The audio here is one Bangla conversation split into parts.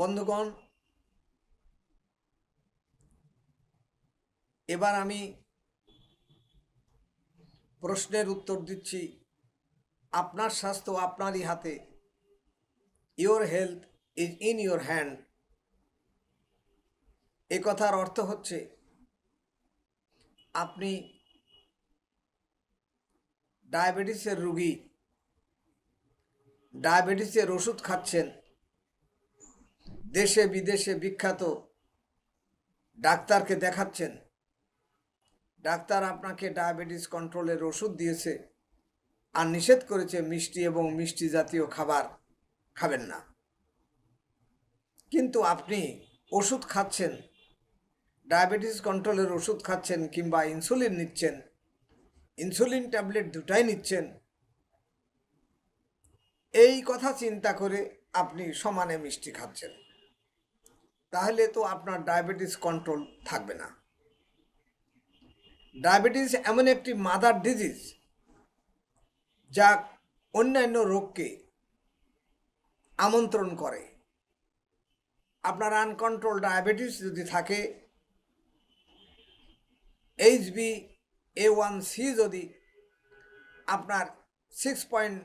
বন্ধুগণ, এবার আমি প্রশ্নের উত্তর দিচ্ছি। আপনার স্বাস্থ্য আপনারই হাতে। Your health is in your hand এ কথার অর্থ হচ্ছে, আপনি ডায়াবেটিসের রুগী, ডায়াবেটিসের ওষুধ খাচ্ছেন। দেশে বিদেশে বিখ্যাত ডাক্তারকে দেখাচ্ছেন। ডাক্তার আপনাকে ডায়াবেটিস কন্ট্রোলের ওষুধ দিয়েছে আর নিষেধ করেছে মিষ্টি এবং মিষ্টি জাতীয় খাবার খাবেন না। কিন্তু আপনি ওষুধ খাচ্ছেন, ডায়াবেটিস কন্ট্রোলের ওষুধ খাচ্ছেন কিংবা ইনসুলিন নিচ্ছেন, ইনসুলিন ট্যাবলেট দুটাই নিচ্ছেন, এই কথা চিন্তা করে আপনি সমানে মিষ্টি খাচ্ছেন। তাহলে তো আপনার ডায়াবেটিস কন্ট্রোল থাকবে না। ডায়াবেটিস এমন একটি মাদার ডিজিজ যা অন্যান্য রোগকে আমন্ত্রণ করে। আপনার আনকন্ট্রোল ডায়াবেটিস যদি থাকে এইচবি এ ওয়ান সি যদি আপনার সিক্স পয়েন্ট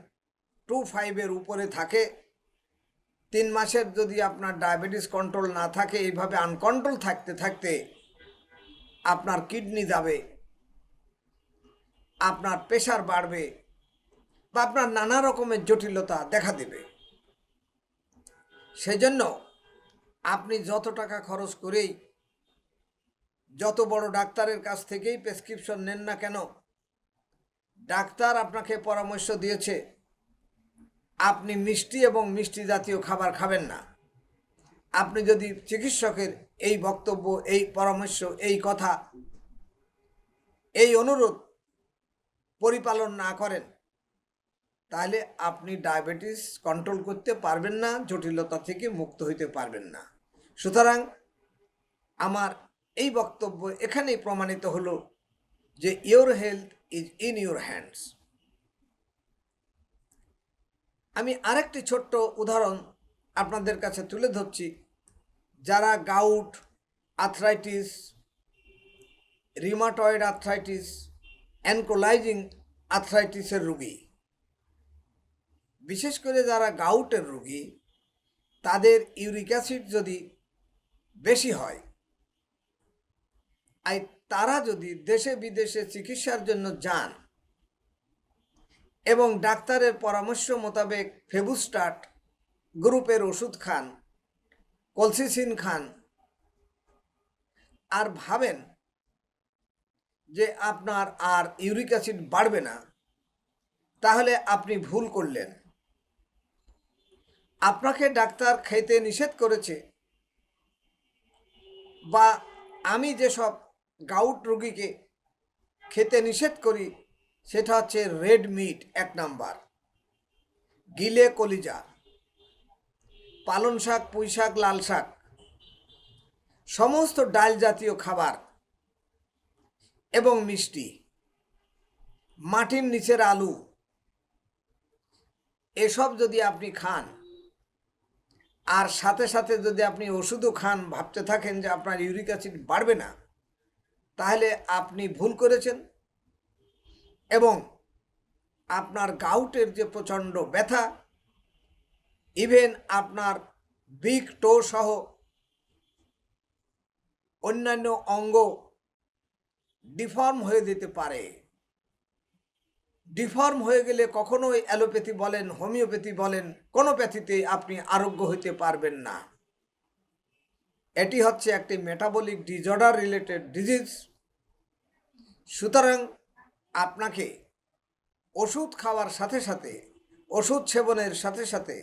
টু ফাইভের উপরে থাকে তিন মাসের যদি আপনার ডায়াবেটিস কন্ট্রোল না থাকে, এইভাবে আনকন্ট্রোল থাকতে থাকতে আপনার কিডনি যাবে, আপনার প্রেশার বাড়বে বা আপনার নানা রকমের জটিলতা দেখা দেবে। সেজন্য আপনি যত টাকা খরচ করেই, যত বড় ডাক্তারের কাছ থেকেই প্রেসক্রিপশন নেন না কেন, ডাক্তার আপনাকে পরামর্শ দিয়েছে আপনি মিষ্টি এবং মিষ্টি জাতীয় খাবার খাবেন না। আপনি যদি চিকিৎসকের এই বক্তব্য, এই পরামর্শ, এই কথা, এই অনুরোধ পরিপালন না করেন, তাহলে আপনি ডায়াবেটিস কন্ট্রোল করতে পারবেন না, জটিলতা থেকে মুক্ত হইতে পারবেন না। সুতরাং আমার এই বক্তব্য এখানেই প্রমাণিত হলো যে your health is in your hands আমি আরেকটি ছোট্ট উদাহরণ আপনাদের কাছে তুলে ধরছি। যারা gout, arthritis rheumatoid arthritis, ankylosing আর্থ্রাইটিসের রুগী। বিশেষ করে যারা গাউটের রুগী, তাদের ইউরিক অ্যাসিড যদি বেশি হয় আর তারা যদি দেশে বিদেশে চিকিৎসার জন্য যান এবং ডাক্তারের পরামর্শ মোতাবেক ফেবুস্টাট গ্রুপের ওষুধ খান, কলসিসিন খান। আর ভাবেন যে আপনার আর ইউরিক অ্যাসিড বাড়বে না, তাহলে আপনি ভুল করলেন। আপনাকে ডাক্তার খেতে নিষেধ করেছে বা আমি যেসব গাউট রোগীকে খেতে নিষেধ করি সেটা হচ্ছে রেড মিট এক নাম্বার। গিলে কলিজা, পালন শাক, পুঁই শাক, লাল শাক, সমস্ত ডাল জাতীয় খাবার এবং মিষ্টি, মাটির নিচের আলু, এসব যদি আপনি খান, আর সাথে সাথে যদি আপনি ওষুধও খান, ভাবতে থাকেন যে আপনার ইউরিক অ্যাসিড বাড়বে না, তাহলে আপনি ভুল করেছেন। এবং আপনার গাউটের যে প্রচণ্ড ব্যথা ইভেন আপনার বিগ টো সহ অন্যান্য অঙ্গ ডিফর্ম হয়ে যেতে পারে। ডিফর্ম হয়ে গেলে কখনোই অ্যালোপ্যাথি বলেন, হোমিওপ্যাথি বলেন, কোনো প্যাথিতে আপনি আরোগ্য হইতে পারবেন না। এটি হচ্ছে একটি মেটাবলিক ডিজর্ডার রিলেটেড ডিজিজ সুতরাং আপনাকে ওষুধ খাওয়ার সাথে সাথে, ওষুধ সেবনের সাথে সাথে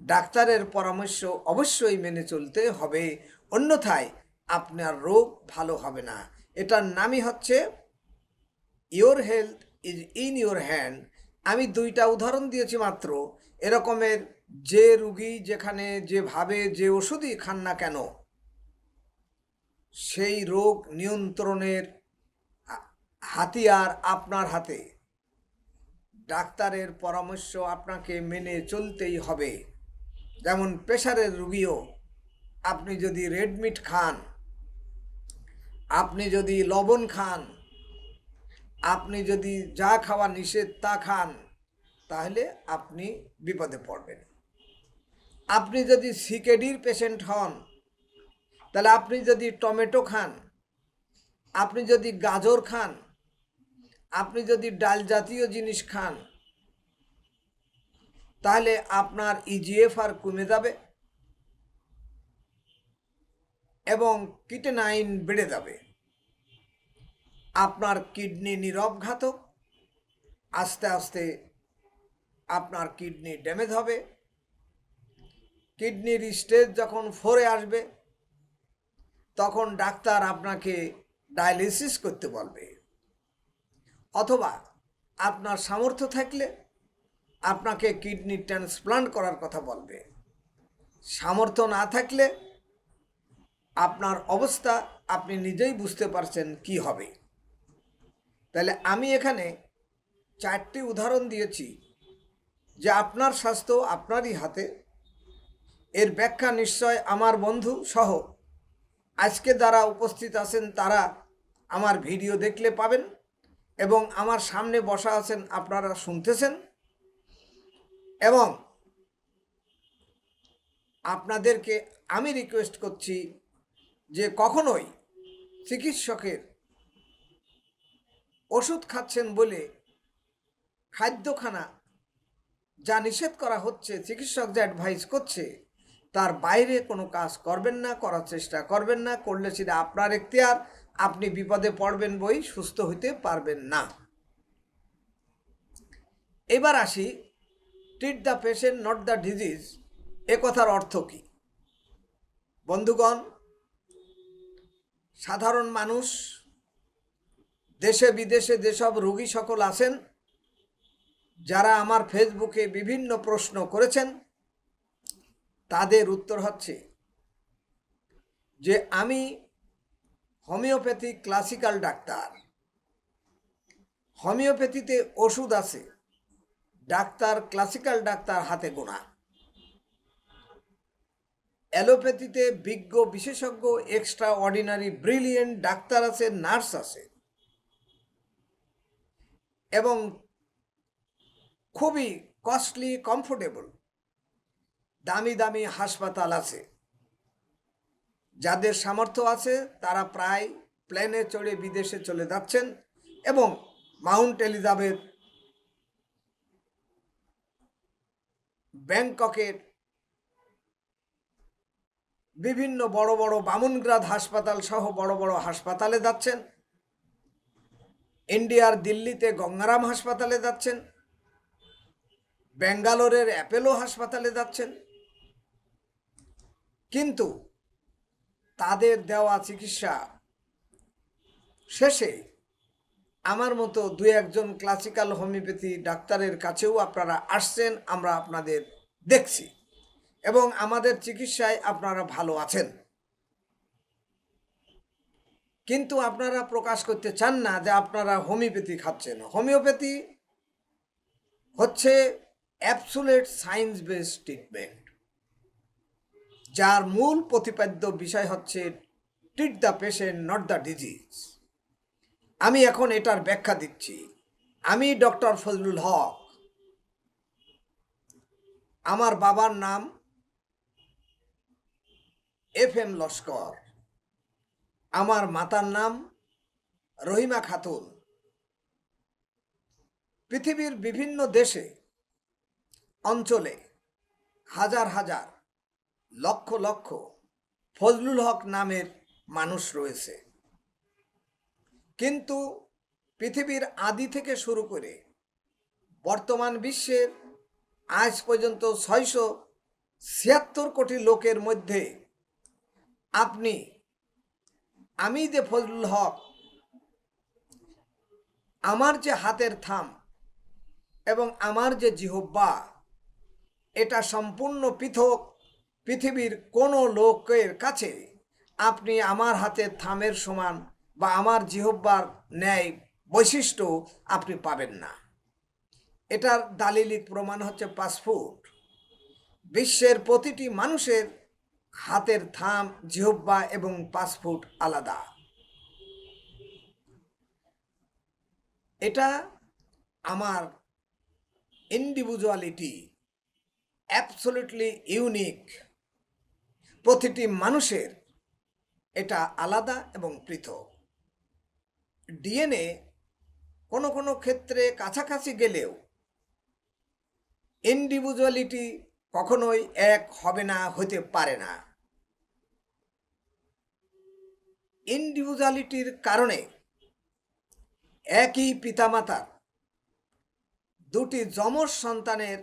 ডাক্তারের পরামর্শ অবশ্যই মেনে চলতে হবে। অন্যথায় আপনার রোগ ভালো হবে না। এটার নামই হচ্ছে your health is in your hand আমি দুইটা উদাহরণ দিয়েছি মাত্র। এরকমের যে রুগী যেখানে যেভাবে যে ওষুধই খান না কেন, সেই রোগ নিয়ন্ত্রণের হাতিয়ার আপনার হাতে। ডাক্তারের পরামর্শ আপনাকে মেনে চলতেই হবে। যেমন প্রেশারের রুগীও, আপনি যদি রেডমিট খান, আপনি যদি লবণ খান, আপনি যদি যা খাওয়া নিষেধ তা খান, তাহলে আপনি বিপদে পড়বেন। আপনি যদি সিকেডির পেশেন্ট হন, তাহলে আপনি যদি টমেটো খান, আপনি যদি গাজর খান আপনি যদি ডাল জাতীয় জিনিস খান, তাহলে আপনার ইজিএফআর কমে যাবে এবং কিটেনাইন বেড়ে যাবে। আপনার কিডনি নীরব ঘাতক আস্তে আস্তে আপনার কিডনি ড্যামেজ হবে। কিডনির স্টেজ যখন ফোরে আসবে, তখন ডাক্তার আপনাকে ডায়ালিসিস করতে বলবে। অথবা আপনার সামর্থ্য থাকলে আপনাকে কিডনি ট্রান্সপ্লান্ট করার কথা বলবে। সামর্থ্য না থাকলে আপনার অবস্থা আপনি নিজেই বুঝতে পারছেন কি হবে। তাহলে আমি এখানে চারটি উদাহরণ দিয়েছি যে আপনার স্বাস্থ্য আপনারই হাতে। এর ব্যাখ্যা নিশ্চয় আমার বন্ধু সহ। আজকে যারা উপস্থিত আছেন তারা আমার ভিডিও দেখলে পাবেন। এবং আমার সামনে বসা আছেন, আপনারা শুনতেছেন। এবং আপনাদেরকে আমি রিকোয়েস্ট করছি যে কখনোই চিকিৎসকের ওষুধ খাচ্ছেন বলে খাদ্যখানা যা নিষেধ করা হচ্ছে, চিকিৎসক যা অ্যাডভাইস করছে, তার বাইরে কোনো কাজ করবেন না, করার চেষ্টা করবেন না, করলে সেটা আপনার এখতিয়ার। আপনি বিপদে পড়বেন বই, সুস্থ হইতে পারবেন না। এবার আসি treat the patient not the disease এ কথার অর্থ কী? বন্ধুগণ, সাধারণ মানুষ, দেশে বিদেশে যেসব রোগী সকল আছেন, যারা আমার ফেসবুকে বিভিন্ন প্রশ্ন করেছেন, তাদের উত্তর হচ্ছে যে আমি হোমিওপ্যাথি ক্লাসিক্যাল ডাক্তার। হোমিওপ্যাথিতে ওষুধ আছে, ডাক্তার, ক্লাসিক্যাল ডাক্তার হাতে গোনা। অ্যালোপ্যাথিতে বিজ্ঞ বিশেষজ্ঞ এক্সট্রা অর্ডিনারি ব্রিলিয়েন্ট ডাক্তার আছে, নার্স আছে। এবং খুবই কস্টলি, কমফোর্টেবল, দামি দামি হাসপাতাল আছে। যাদের সামর্থ্য আছে, তারা প্রায় প্লেনে চড়ে বিদেশে চলে যাচ্ছেন এবং মাউন্ট এলিজাবেথ ব্যাংককের বিভিন্ন বড় বড় বামুনগ্রাদ হাসপাতাল সহ বড় বড় হাসপাতালে যাচ্ছেন। ইন্ডিয়ার দিল্লিতে গঙ্গারাম হাসপাতালে যাচ্ছেন। ব্যাঙ্গালোরের অ্যাপেলো হাসপাতালে যাচ্ছেন। কিন্তু তাদের দেওয়া চিকিৎসা শেষে আমার মতো দু একজন ক্লাসিক্যাল হোমিওপ্যাথি ডাক্তারের কাছেও আপনারা আসছেন, আমরা আপনাদের দেখছি এবং আমাদের চিকিৎসায় আপনারা ভালো আছেন। কিন্তু আপনারা প্রকাশ করতে চান না যে আপনারা হোমিওপ্যাথি খাচ্ছেন। হোমিওপ্যাথি হচ্ছে অ্যাবসুলেট সায়েন্স বেসড ট্রিটমেন্ট যার মূল প্রতিপাদ্য বিষয় হচ্ছে treat the patient not the disease আমি এখন এটার ব্যাখ্যা দিচ্ছি। আমি ডক্টর ফজলুল হক। আমার বাবার নাম এফ এম লস্কর। আমার মাতার নাম রহিমা খাতুন। পৃথিবীর বিভিন্ন দেশে, অঞ্চলে, হাজার হাজার লক্ষ লক্ষ ফজলুল হক নামের মানুষ রয়েছে। কিন্তু পৃথিবীর আদি থেকে শুরু করে বর্তমান বিশ্বের আজ পর্যন্ত ছয়শো ছিয়াত্তর কোটি লোকের মধ্যে আপনি, আমি যে ফজলুল হক, আমার যে হাতের থাম এবং আমার যে জিহব্বা এটা সম্পূর্ণ পৃথক পৃথিবীর কোনো লোকের কাছে আপনি আমার হাতের থামের সমান বা আমার জিহব্বার ন্যায় বৈশিষ্ট্য আপনি পাবেন না। এটার দালিলিক প্রমাণ হচ্ছে পাসপোর্ট। বিশ্বের প্রতিটি মানুষের হাতের থাম জিহব্বা এবং পাসপোর্ট আলাদা। এটা আমার ইন্ডিভিজুয়ালিটি অ্যাবসলিউটলি ইউনিক। প্রতিটি মানুষের এটা আলাদা এবং পৃথক। ডিএনএ কোনো কোনো ক্ষেত্রে কাছাকাছি গেলেও ইন্ডিভিজুয়ালিটি কখনোই এক হবে না হতে পারে না। ইন্ডিভিজুয়ালিটির কারণে একই পিতামাতার দুটি যমজ সন্তানের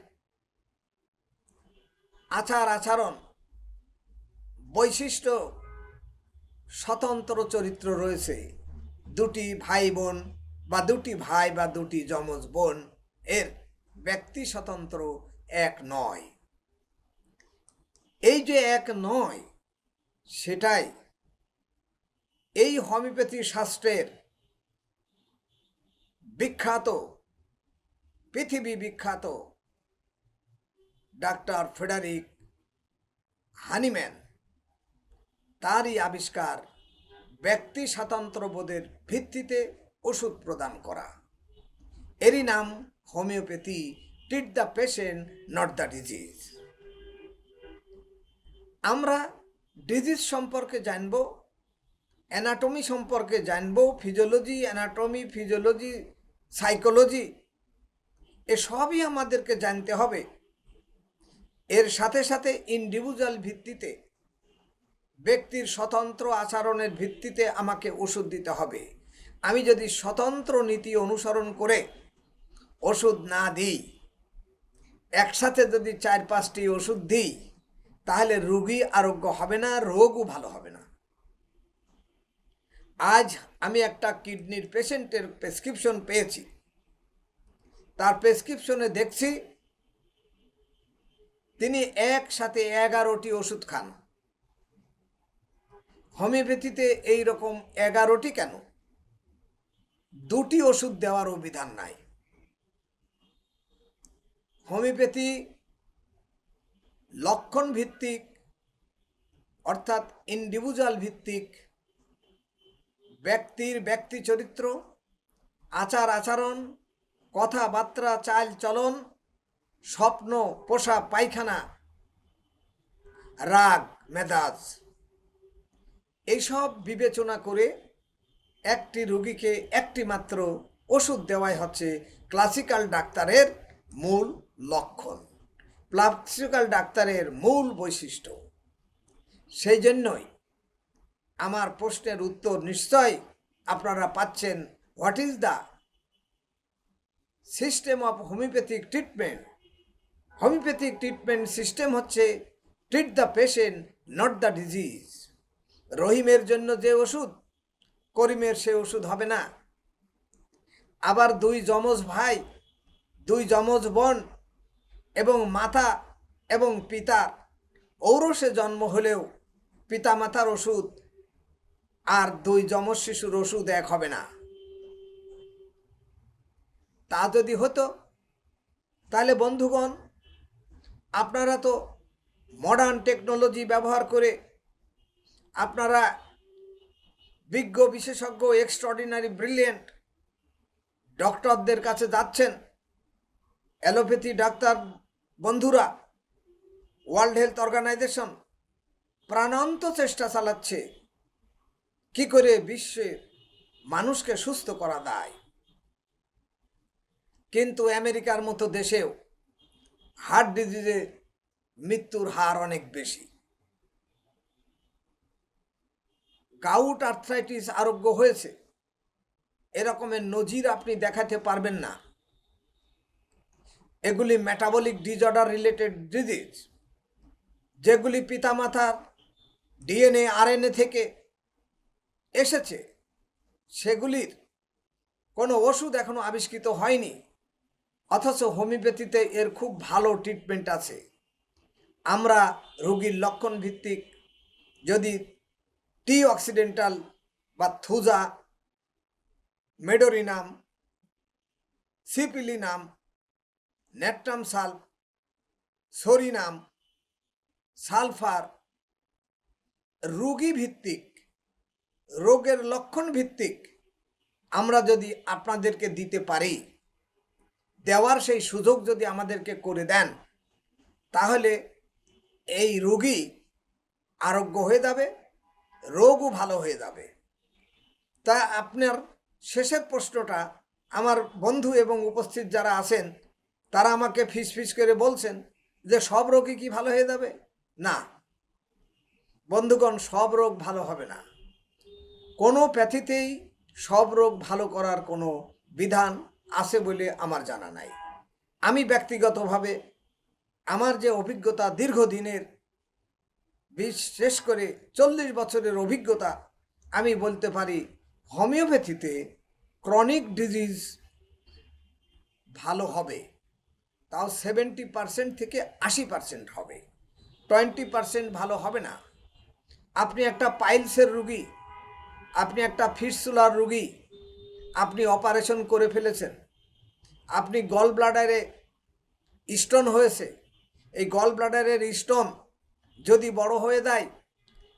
আচার আচরণ বৈশিষ্ট্য, স্বতন্ত্র চরিত্র রয়েছে। দুটি ভাই বোন বা দুটি ভাই বা দুটি যমজ বোন, এর ব্যক্তি স্বতন্ত্র এক নয়। এই যে এক নয়, সেটাই এই হোমিওপ্যাথি শাস্ত্রের বিখ্যাত, পৃথিবী বিখ্যাত ডাক্তার ফেডারিক হানিম্যান। তারই আবিষ্কার ব্যক্তি স্বাতন্ত্র্যবোধের ভিত্তিতে ওষুধ প্রদান করা। এরই নাম homeopathy treat the patient not the disease আমরা ডিজিজ সম্পর্কে জানব অ্যানাটমি সম্পর্কে জানব ফিজিওলজি অ্যানাটমি ফিজিওলজি সাইকোলজি এসবই আমাদেরকে জানতে হবে। এর সাথে সাথে ইন্ডিভিজুয়াল ভিত্তিতে ব্যক্তির স্বতন্ত্র আচরণের ভিত্তিতে আমাকে ওষুধ দিতে হবে। আমি যদি স্বতন্ত্র নীতি অনুসরণ করে ওষুধ না দিই, একসাথে যদি চার পাঁচটি ওষুধ দিই, তাহলে রোগী আরোগ্য হবে না, রোগও ভালো হবে না। আজ আমি একটা কিডনির পেশেন্টের প্রেসক্রিপশন পেয়েছি। তার প্রেসক্রিপশনে দেখছি, তিনি একসাথে এগারোটি ওষুধ খান। হোমিওপ্যাথিতে এই রকম এগারোটি কেন? দুটি ওষুধ দেওয়ারও বিধান নাই। হোমিওপ্যাথি লক্ষণ ভিত্তিক অর্থাৎ ইন্ডিভিজুয়াল ভিত্তিক ব্যক্তির ব্যক্তি চরিত্র আচার আচরণ, কথাবার্তা চাল চলন স্বপ্ন পোষা পায়খানা, রাগ, মেজাজ। এইসব বিবেচনা করে একটি রোগীকে একটি মাত্র ওষুধ দেওয়াই হচ্ছে ক্লাসিক্যাল ডাক্তারের মূল লক্ষণ। ক্লাসিক্যাল ডাক্তারের মূল বৈশিষ্ট্য। সেই জন্যই আমার প্রশ্নের উত্তর নিশ্চয় আপনারা পাচ্ছেন। What is the system of homeopathic treatment homeopathic treatment system হচ্ছে treat the patient not the disease রহিমের জন্য যে ওষুধ, করিমের সে ওষুধ হবে না। আবার দুই যমজ ভাই, দুই যমজ বোন এবং মাতা এবং পিতার ঔরসে জন্ম হলেও পিতা মাতার ওষুধ আর দুই যমজ শিশুর ওষুধ এক হবে না। তা যদি হতো, তাহলে বন্ধুগণ, আপনারা তো মডার্ন টেকনোলজি ব্যবহার করে আপনারা বিজ্ঞ বিশেষজ্ঞ এক্সট্রাঅর্ডিনারি ব্রিলিয়েন্ট ডক্টরদের কাছে যাচ্ছেন, অ্যালোপ্যাথি ডাক্তার বন্ধুরা ওয়ার্ল্ড হেলথ অর্গানাইজেশন প্রাণান্ত চেষ্টা চালাচ্ছে, কি করে বিশ্বের মানুষকে সুস্থ করা যায়। কিন্তু আমেরিকার মতো দেশেও হার্ট ডিজিজে মৃত্যুর হার অনেক বেশি। গাউট আর্থ্রাইটিস আরোগ্য হয়েছে এরকমের নজির আপনি দেখাতে পারবেন না এগুলি মেটাবলিক ডিজঅর্ডার রিলেটেড ডিজিজ যেগুলি পিতামাতার ডিএনএ আরএনএ থেকে এসেছে সেগুলির কোনো ওষুধ এখনও আবিষ্কৃত হয়নি, অথচ হোমিওপ্যাথিতে এর খুব ভালো ট্রিটমেন্ট আছে। আমরা রোগীর লক্ষণ ভিত্তিক যদি টি অক্সিডেন্টাল বা thuja medorrhinum syphilinum natrum sulph psorinum sulphur রুগী ভিত্তিক রোগের লক্ষণ ভিত্তিক আমরা যদি আপনাদেরকে দিতে পারি, দেওয়ার সেই সুযোগ যদি আমাদেরকে করে দেন, তাহলে এই রোগী আরোগ্য হয়ে যাবে। রোগও ভালো হয়ে যাবে। তা আপনার শেষের প্রশ্নটা আমার বন্ধু এবং উপস্থিত যারা আছেন, তারা আমাকে ফিস ফিস করে বলছেন যে সব রোগই কি ভালো হয়ে যাবে? না। বন্ধুগণ, সব রোগ ভালো হবে না। কোনো প্যাথিতেই সব রোগ ভালো করার কোনো বিধান আছে বলে আমার জানা নাই। আমি ব্যক্তিগতভাবে আমার যে অভিজ্ঞতা দীর্ঘদিনের বিশেষ করে চল্লিশ বছরের অভিজ্ঞতা আমি বলতে পারি হোমিওপ্যাথিতে ক্রনিক ডিজিজ ভালো হবে। তাও সেভেন্টি পার্সেন্ট থেকে আশি পার্সেন্ট হবে। টোয়েন্টি পার্সেন্ট ভালো হবে না। আপনি একটা পাইলসের রুগী, আপনি একটা ফিটসুলার রুগী, আপনি অপারেশন করে ফেলেছেন, আপনি গল ব্লাডারে স্টোন হয়েছে, এই গল ব্লাডারের স্টোন যদি বড় হয়ে যায়,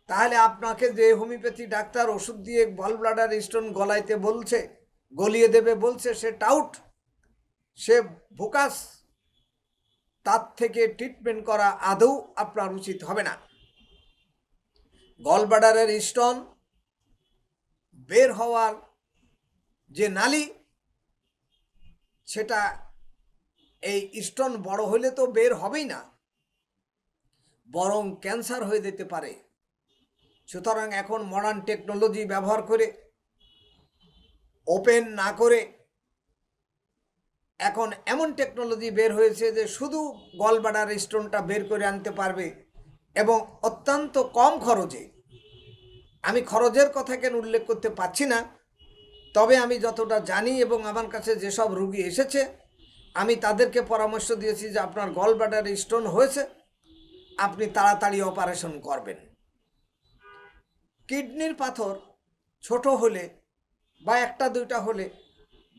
তাহলে আপনাকে যে হোমিওপ্যাথি ডাক্তার ওষুধ দিয়ে গল ব্লাডার স্টোন গলাইতে বলছে, গলিয়ে দেবে বলছে, সে টাউট সে ভোকাস, তার থেকে ট্রিটমেন্ট করা আদৌ আপনার উচিত হবে না। গলব্লাডারের স্টোন বের হওয়ার যে নালি, সেটা এই স্টোন বড় হলে তো বের হবেই না। বরং ক্যান্সার হয়ে যেতে পারে। সুতরাং এখন মডার্ন টেকনোলজি ব্যবহার করে ওপেন না করে, এখন এমন টেকনোলজি বের হয়েছে যে শুধু গলবাডার স্টোনটা বের করে আনতে পারবে এবং অত্যন্ত কম খরচে। আমি খরচের কথা কেন উল্লেখ করতে পারছি না, তবে আমি যতটা জানি এবং আমার কাছে যেসব রুগী এসেছে, আমি তাদেরকে পরামর্শ দিয়েছি যে আপনার গলব্লাডার স্টোন হয়েছে আপনি তাড়াতাড়ি অপারেশন করবেন। কিডনির পাথর ছোট হলে বা একটা দুইটা হলে,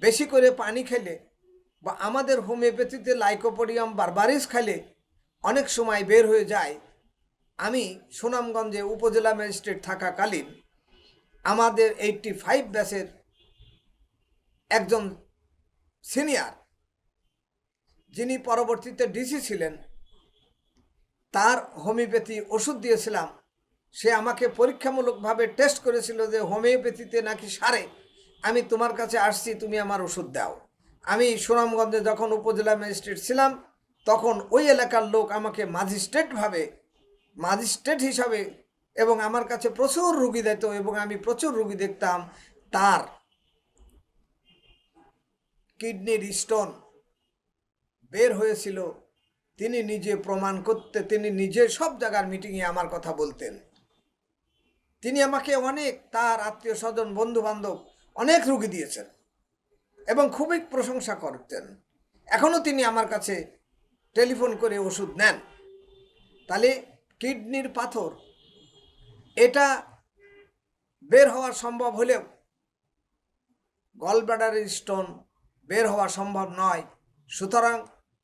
বেশি করে পানি খেলে বা আমাদের হোমিওপ্যাথিতে লাইকোপোডিয়াম বারবারিস খেলে অনেক সময় বের হয়ে যায়। আমি সুনামগঞ্জে উপজেলা ম্যাজিস্ট্রেট থাকাকালীন আমাদের এইটটি ফাইভ ব্যাচের একজন সিনিয়র যিনি পরবর্তীতে ডিসি ছিলেন তার হোমিওপ্যাথি ওষুধ দিয়েছিলাম। সে আমাকে পরীক্ষামূলকভাবে টেস্ট করেছিল যে হোমিওপ্যাথিতে নাকি সারে। আমি তোমার কাছে আসছি, তুমি আমার ওষুধ দাও। আমি সুনামগঞ্জে যখন উপজেলা ম্যাজিস্ট্রেট ছিলাম, তখন ওই এলাকার লোক আমাকে ম্যাজিস্ট্রেটভাবে ম্যাজিস্ট্রেট হিসাবে এবং আমার কাছে প্রচুর রুগী দিত এবং আমি প্রচুর রুগী দেখতাম। তার কিডনির স্টোন বের হয়েছিল। তিনি নিজে প্রমাণ করতে, তিনি নিজে সব জায়গার মিটিংয়ে আমার কথা বলতেন। তিনি আমাকে অনেক, তার আত্মীয় স্বজন বন্ধু বান্ধব অনেক রুগী দিয়েছেন এবং খুবই প্রশংসা করতেন। এখনও তিনি আমার কাছে টেলিফোন করে ওষুধ নেন। তাহলে কিডনির পাথর, এটা বের হওয়া সম্ভব হলেও গলব্লাডারের স্টোন বের হওয়া সম্ভব নয়। সুতরাং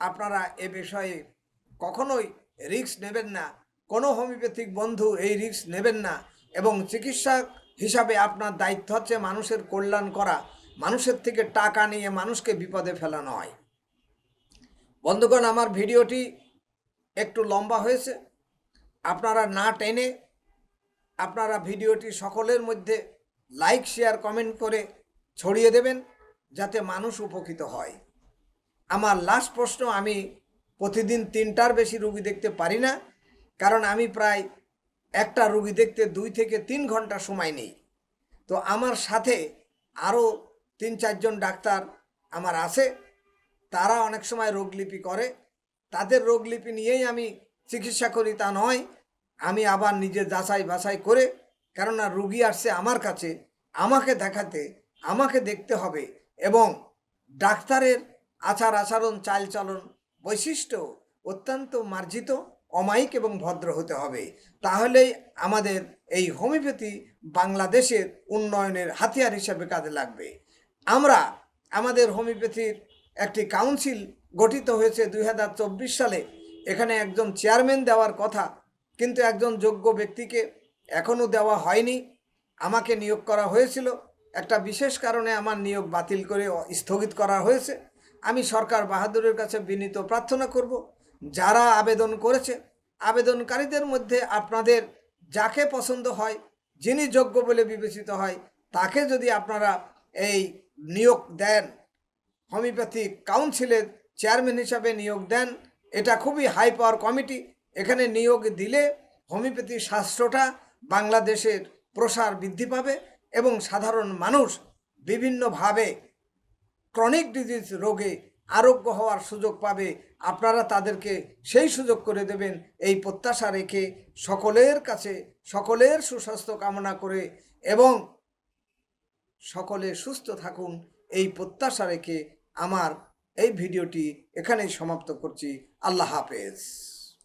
আপনারা এ বিষয়ে কখনোই রিস্ক নেবেন না। কোনো হোমিওপ্যাথিক বন্ধু এই রিক্স নেবেন না এবং চিকিৎসক হিসাবে আপনার দায়িত্ব হচ্ছে মানুষের কল্যাণ করা, মানুষের থেকে টাকা নিয়ে মানুষকে বিপদে ফেলা নয় বন্ধুগণ, আমার ভিডিওটি একটু লম্বা হয়েছে। আপনারা না টেনে আপনারা ভিডিওটি সকলের মধ্যে লাইক, শেয়ার, কমেন্ট করে ছড়িয়ে দেবেন যাতে মানুষ উপকৃত হয়। আমার লাস্ট প্রশ্ন, আমি প্রতিদিন তিনটার বেশি রুগী দেখতে পারি না, কারণ আমি প্রায় একটা রুগী দেখতে দুই থেকে তিন ঘণ্টা সময় নেই। তো আমার সাথে আরও তিন চারজন ডাক্তার আমার আছে, তারা অনেক সময় রোগলিপি করে। তাদের রোগলিপি নিয়েই আমি চিকিৎসা করি, তা নয়, আমি আবার নিজে যাচাই বাছাই করে, কেননা রুগী আসছে আমার কাছে, আমাকে দেখাতে, আমাকে দেখতে হবে এবং ডাক্তারের আচার আচরণ, চালচলন বৈশিষ্ট্য অত্যন্ত মার্জিত, অমায়িক এবং ভদ্র হতে হবে। তাহলেই আমাদের এই হোমিওপ্যাথি বাংলাদেশের উন্নয়নের হাতিয়ার হিসেবে কাজে লাগবে। আমরা আমাদের হোমিওপ্যাথির একটি কাউন্সিল গঠিত হয়েছে দু হাজার চব্বিশ সালে। এখানে একজন চেয়ারম্যান দেওয়ার কথা, কিন্তু একজন যোগ্য ব্যক্তিকে এখনও দেওয়া হয়নি। আমাকে নিয়োগ করা হয়েছিল। একটা বিশেষ কারণে আমার নিয়োগ বাতিল করে স্থগিত করা হয়েছে। আমি সরকার বাহাদুরের কাছে বিনীত প্রার্থনা করব, যারা আবেদন করেছে, আবেদনকারীদের মধ্যে আপনাদের যাকে পছন্দ হয়, যিনি যোগ্য বলে বিবেচিত হয়, তাকে যদি আপনারা এই নিয়োগ দেন, হোমিওপ্যাথি কাউন্সিলের চেয়ারম্যান হিসাবে নিয়োগ দেন, এটা খুবই হাই পাওয়ার কমিটি এখানে নিয়োগ দিলে হোমিওপ্যাথি শাস্ত্রটা বাংলাদেশের প্রসার বৃদ্ধি পাবে এবং সাধারণ মানুষ বিভিন্নভাবে ক্রনিক ডিজিজ রোগে আরোগ্য হওয়ার সুযোগ পাবে, আপনারা তাদেরকে সেই সুযোগ করে দেবেন, এই প্রত্যাশা রেখে সকলের কাছে সকলের সুস্বাস্থ্য কামনা করে এবং সকলে সুস্থ থাকুন, এই প্রত্যাশা রেখে আমার এই ভিডিওটি এখানেই সমাপ্ত করছি। আল্লাহ হাফেজ।